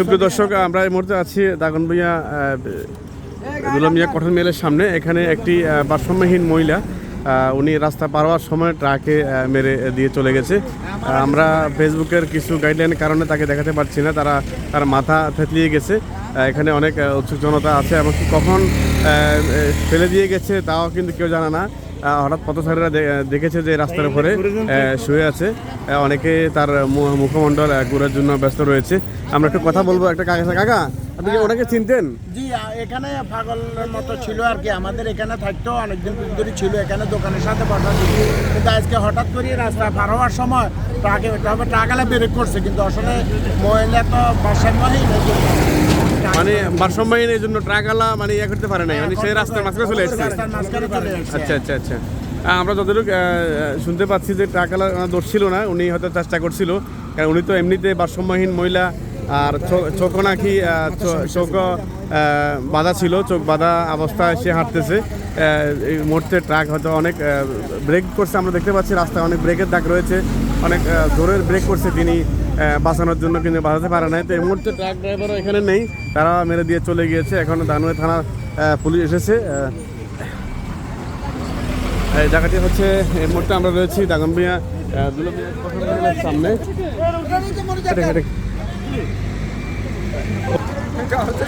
সুপ্রিয় দর্শক, আমরা এই মুহূর্তে আছি দাগনভূঞা দুলামিয়া কটন মেলের সামনে। এখানে একটি ভারসাম্যহীন মহিলা উনি রাস্তা পার হওয়ার সময় ট্রাকে মেরে দিয়ে চলে গেছে। আমরা ফেসবুকের কিছু গাইডলাইনের কারণে তাকে দেখাতে পারছি না। তারা, তার মাথা থেতলিয়ে গেছে। এখানে অনেক উৎসুক জনতা আছে, এমনকি কখন ফেলে দিয়ে গেছে, তাও কিন্তু কেউ জানে না। হঠাৎ পথচারীরা দেখেছে যে রাস্তার উপরে শুয়ে আছে। অনেকে তার মুখমণ্ডল ঘোরার জন্য ব্যস্ত রয়েছে। আমরা একটু কথা বলব একটা কাকা কাকা আপনি কি ওনাকে চিনতেন? জি এখানে পাগলের মতো ছিল আর কি। আমাদের এখানে থাকতো অনেকদিন ধরে ছিল এখানে দোকানের সাথে বসা কিন্তু আজকে হঠাৎ করে রাস্তা পার হওয়ার সময় ট্রাকে তবে ট্রাকালে ব্রেক করছে। কিন্তু আসলে মহিলা তো ভারসাম্যহীন মানে ভারসাম্যহীন এই জন্য ট্রাকওয়ালা মানে ইয়ে করতে পারে নাই। মানে সেই রাস্তার মাঝখানে চলে এসেছে। রাস্তার মাঝখানে চলে আসছে আচ্ছা আচ্ছা আচ্ছা। আমরা যতটুকু আহ, শুনতে পাচ্ছি যে ট্রাকওয়ালা দোষ ছিল না উনি হয়তো চেষ্টা করছিল। কারণ উনি তো এমনিতে ভারসাম্যহীন মহিলা আর চো- চোখও নাকি চোখ বাধা ছিল চোখ বাধা অবস্থায় সে হাঁটতেছে এই মুহূর্তে ট্রাক হয়তো অনেক ব্রেক করছে আমরা দেখতে পাচ্ছি রাস্তায় অনেক ব্রেকের দাগ রয়েছে অনেক জোরের ব্রেক করছে তিনি বাঁচানোর জন্য কিন্তু বাঁচাতে পারে নাই তো এই মুহূর্তে ট্রাক ড্রাইভারও এখানে নেই তারা মেরে দিয়ে চলে গিয়েছে এখন দানুয়ে থানা পুলিশ এসেছে এই জায়গাটি হচ্ছে এই মুহূর্তে আমরা রয়েছি দুলমিয়া সামনে।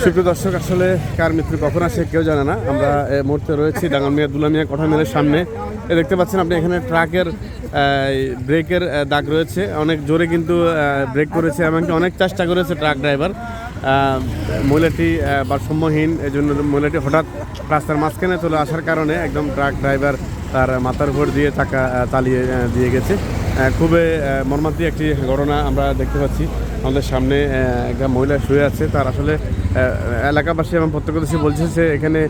সুপ্রিয় দর্শক, আসলে কার মৃত্যু কখন আসে কেউ জানে না। আমরা মুহূর্তে রয়েছি দাঙ্গামিয়া দুলামিয়া কঠা মিলের সামনে। দেখতে পাচ্ছেন আপনি এখানে ট্রাকের ব্রেকের দাগ রয়েছে। অনেক জোরে কিন্তু ব্রেক করেছে, এমনকি অনেক চেষ্টা করেছে ট্রাক ড্রাইভার। মহিলাটি ভারসাম্যহীন এই জন্য মহিলাটি হঠাৎ রাস্তার মাঝখানে চলে আসার কারণে একদম ট্রাক ড্রাইভার তার মাথার উপর দিয়ে চাকা চালিয়ে দিয়ে গেছে। খুবই মর্মান্তিক একটি ঘটনা আমরা দেখতে পাচ্ছি। আমাদের সামনে একটা মহিলা শুয়ে আছে। তার আসলে এলাকাবাসী এবং প্রত্যক্ষদর্শী বলছে সে এখানে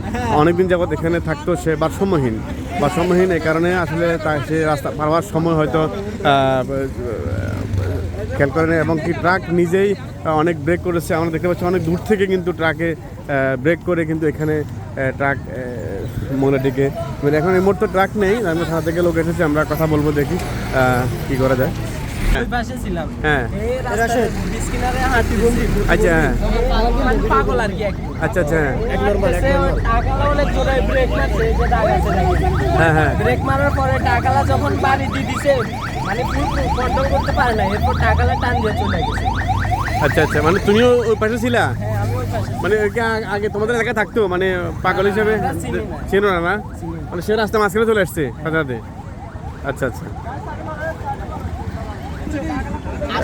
অনেকদিন যাবৎ এখানে থাকতো, সে ভারসাম্যহীন। ভারসাম্যহীন এই কারণে আসলে তা সে রাস্তা পার হওয়ার সময় হয়তো খেয়াল করেন, এবং কি ট্রাক নিজেই অনেক ব্রেক করেছে। আমরা দেখতে পাচ্ছি অনেক দূর থেকে কিন্তু ট্রাকে ব্রেক করে কিন্তু এখানে ট্রাক মনে ডেকে। মানে এখন এই মুহূর্তে ট্রাক নেই আমরা সাথে থেকে লোক এসেছে, আমরা কথা বলব দেখি কি করা যায়। হ্যাঁ। আচ্ছা হ্যাঁ। মানে আচ্ছা আচ্ছা হ্যাঁ। জোরে ব্রেক। হ্যাঁ হ্যাঁ। ব্রেক মারার পরে টাকালা যখন বাড়ি দিয়ে দিছে মানে কন্ট্রোল করতে পারে না এরপর টাকালা টান দিয়ে চলে গেছে। আচ্ছা আচ্ছা মানে তুমিও ওই পাশে ছিলা? হ্যাঁ মানে আগে তোমাদের এলাকায় থাকতো? মানে পাগল হিসেবে? চিনি না। মানে সে রাস্তা মাঝখানে চলে আসছে আচ্ছা আচ্ছা।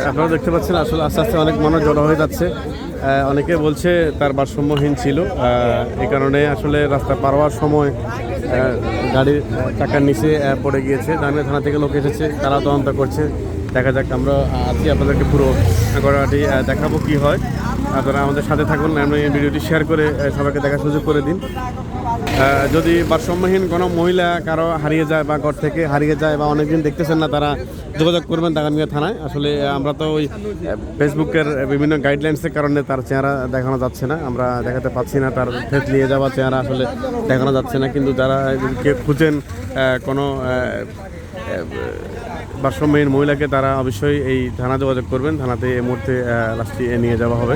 আপনারা দেখতে পাচ্ছেন আসলে আস্তে আস্তে অনেক মানুষ জড়ো হয়ে যাচ্ছে। অনেকে বলছে তার ভারসাম্যহীন ছিল। এই কারণে আসলে রাস্তা পার হওয়ার সময় গাড়ির চাকার নিচে পড়ে গিয়েছে। দাঁড়িয়ে থানা থেকে লোক এসেছে, তারা তদন্ত করছে। দেখা যাক আমরা আছি আপনাদেরকে পুরো ঘটনাটি দেখাবো কি হয়। আপনারা আমাদের সাথে থাকুন এই ভিডিওটি শেয়ার করে সবাইকে দেখার সুযোগ করে দিন। যদি ভারসাম্যহীন কোনো মহিলা কারও হারিয়ে যায় বা ঘর থেকে হারিয়ে যায় বা অনেকদিন দেখতেছেন না, তারা যোগাযোগ করবেন দাগানগিয়া থানায়। আসলে আমরা তো ওই ফেসবুকের বিভিন্ন গাইডলাইন্সের কারণে তার চেহারা দেখানো যাচ্ছে না। আমরা দেখাতে পাচ্ছি না, তার ফেস নিয়ে যাওয়া চেহারা আসলে দেখানো যাচ্ছে না। কিন্তু যারা খুঁজেন কোনো ভারসাম্যহীন মহিলাকে, তারা অবশ্যই এই থানা যোগাযোগ করবেন। থানাতে এই মুহূর্তে লাশটি নিয়ে যাওয়া হবে।